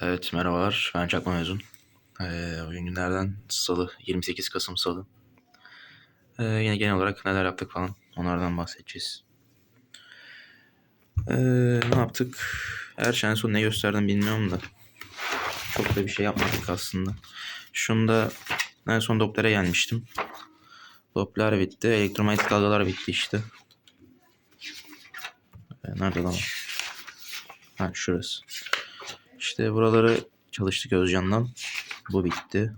Evet merhabalar ben Çakma Mezun. Ee, günlerden Salı 28 Kasım Salı. Ee, yine genel olarak neler yaptık falan onlardan bahsedeceğiz. Ee, ne yaptık? Her şeyin son ne gösterdim bilmiyorum da. Çok da bir şey yapmadık aslında. Şunda en son Doppler'e gelmiştim. Doppler bitti. Elektromanyetik dalgalar bitti işte. Ee, nerede lan? Ha şurası. İşte buraları çalıştık Özcan'dan. Bu bitti.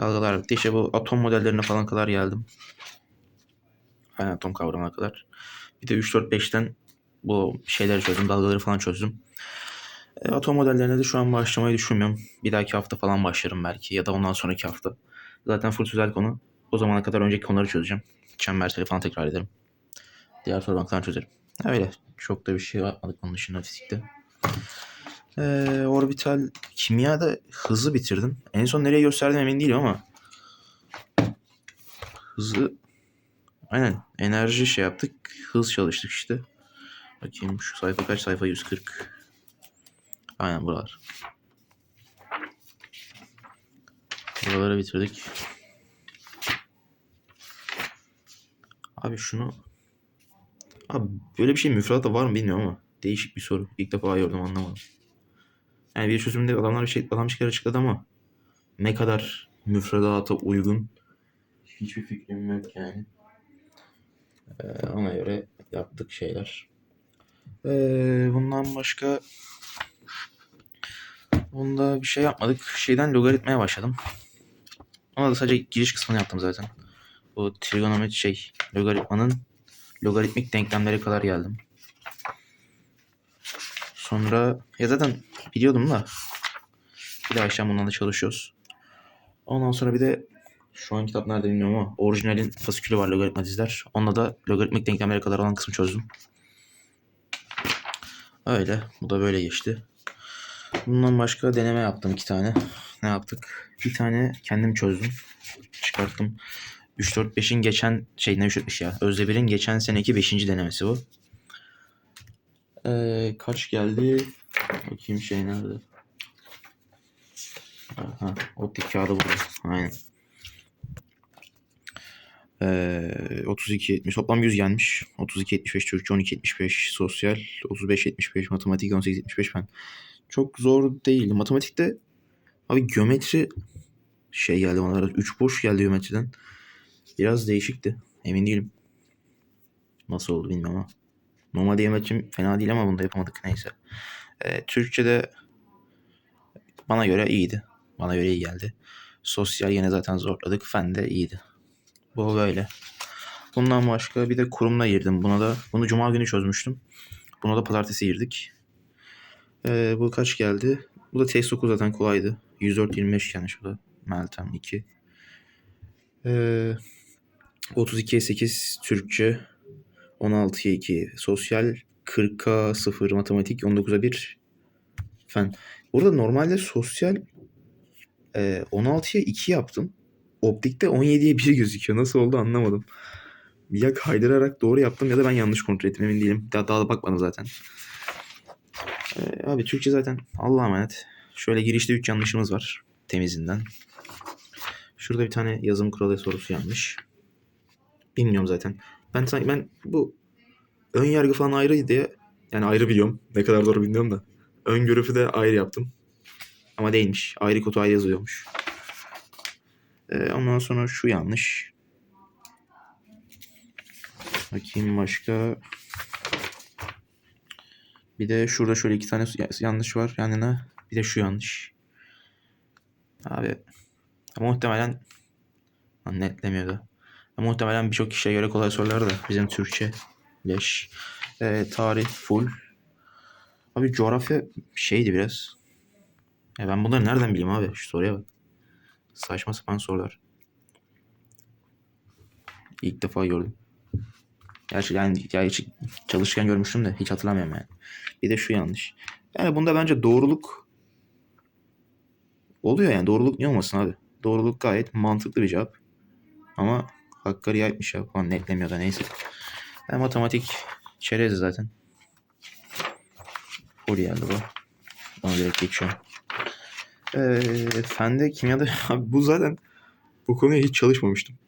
Dalgalar bitti. İşte bu atom modellerine falan kadar geldim. Yani atom kavramına kadar. Bir de 3-4-5'ten bu şeyleri çözdüm. Dalgaları falan çözdüm. E, atom modellerine de şu an başlamayı düşünmüyorum. Bir dahaki hafta falan başlarım belki. Ya da ondan sonraki hafta. Zaten full sözel konu. O zamana kadar önceki konuları çözeceğim. Çember falan tekrar ederim. Diğer soru banklarını çözerim. Öyle. Çok da bir şey yapmadık onun dışında fizikte. Ee, orbital kimyada hızlı bitirdim. En son nereye gösterdim emin değilim ama hızlı aynen enerji şey yaptık. Hız çalıştık işte. Bakayım şu sayfa kaç sayfa 140. Aynen buralar. Buraları bitirdik. Abi şunu Abi böyle bir şey müfredatta var mı bilmiyorum ama değişik bir soru. İlk defa gördüm anlamadım. Yani bir çözümde adamlar bir şey adam şeyler açıkladı ama ne kadar müfredata uygun hiçbir fikrim yok yani. Ee, ona göre yaptık şeyler. Ee, bundan başka Bunda bir şey yapmadık. Şeyden logaritmaya başladım. Ama da sadece giriş kısmını yaptım zaten. Bu trigonometri şey logaritmanın logaritmik denklemlere kadar geldim. Sonra ya zaten biliyordum da bir daha akşam bundan da çalışıyoruz. Ondan sonra bir de şu an kitap nerede bilmiyorum ama orijinalin fasikülü var logaritma dizler. Onunla da logaritmik denklemlere kadar olan kısmı çözdüm. Öyle. Bu da böyle geçti. Bundan başka deneme yaptım iki tane. Ne yaptık? Bir tane kendim çözdüm. Çıkarttım. 3-4-5'in geçen şey ne 3-4-5 ya. Özdebir'in geçen seneki 5. denemesi bu. Ee, kaç geldi? Bakayım şey nerede? Aha, optik kağıdı burada. Aynen. Ee, 32 70 toplam 100 gelmiş. 32 75 Türkçe 12 75 sosyal 35 75 matematik 18 75 fen. Çok zor değil. Matematikte abi geometri şey geldi bana 3 boş geldi geometriden. Biraz değişikti. Emin değilim. Nasıl oldu bilmiyorum ama. Normal geometrim fena değil ama bunda yapamadık neyse. Ee, Türkçe'de bana göre iyiydi. Bana göre iyi geldi. Sosyal yine zaten zorladık. Fen de iyiydi. Bu böyle. Bundan başka bir de kurumla girdim. Buna da bunu cuma günü çözmüştüm. Buna da pazartesi girdik. Ee, bu kaç geldi? Bu da test 9 zaten kolaydı. 104-25 yani şu da. Meltem 2. Ee, 32'ye 8 Türkçe. 16'ya 2 sosyal. 40'a 0 matematik. 19'a 1 fen. Burada normalde sosyal e, 16'ya 2 yaptım. Optikte 17'ye 1 gözüküyor. Nasıl oldu anlamadım. Ya kaydırarak doğru yaptım ya da ben yanlış kontrol ettim emin değilim. Daha, daha da bakmadım zaten. Ee, abi Türkçe zaten Allah'a emanet. Şöyle girişte 3 yanlışımız var. Temizinden. Şurada bir tane yazım kuralı sorusu yanlış. Bilmiyorum zaten. Ben sanki ben bu ön yargı falan ayrı diye yani ayrı biliyorum. Ne kadar doğru bilmiyorum da. Ön görüfü de ayrı yaptım. Ama değilmiş. Ayrı kodu ayrı yazılıyormuş. Ee, ondan sonra şu yanlış. Bakayım başka. Bir de şurada şöyle iki tane yanlış var yanına. Bir de şu yanlış. Abi muhtemelen Lan netlemiyor da. Muhtemelen birçok kişiye göre kolay sorular da bizim Türkçe leş. Ee, tarih full. Abi coğrafya şeydi biraz. Ya ben bunları nereden bileyim abi? Şu soruya bak. Saçma sapan sorular. İlk defa gördüm. Gerçi yani gerçi çalışırken görmüştüm de hiç hatırlamıyorum yani. Bir de şu yanlış. Yani bunda bence doğruluk oluyor yani. Doğruluk niye olmasın abi? Doğruluk gayet mantıklı bir cevap. Ama Hakkari yapmış ya falan netlemiyor da neyse. Yani matematik çerez zaten. Full geldi bu. Ona direkt geçiyorum. Ee, fende kimyada abi bu zaten bu konuya hiç çalışmamıştım.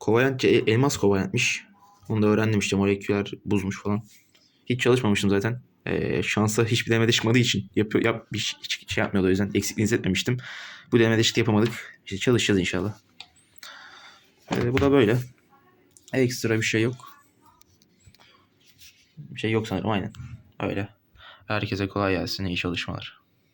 Kovalent e- elmas kovalentmiş. Onu da öğrendim işte moleküler buzmuş falan. Hiç çalışmamıştım zaten. Ee, şansa hiçbir denemede çıkmadığı için yapıyor, yap, bir, hiç şey yapmıyordu o yüzden eksikliğini hissetmemiştim. Bu denemede işte yapamadık. İşte çalışacağız inşallah. Ee, bu da böyle. Ekstra bir şey yok. Bir şey yok sanırım aynen. Öyle. Herkese kolay gelsin. iyi çalışmalar.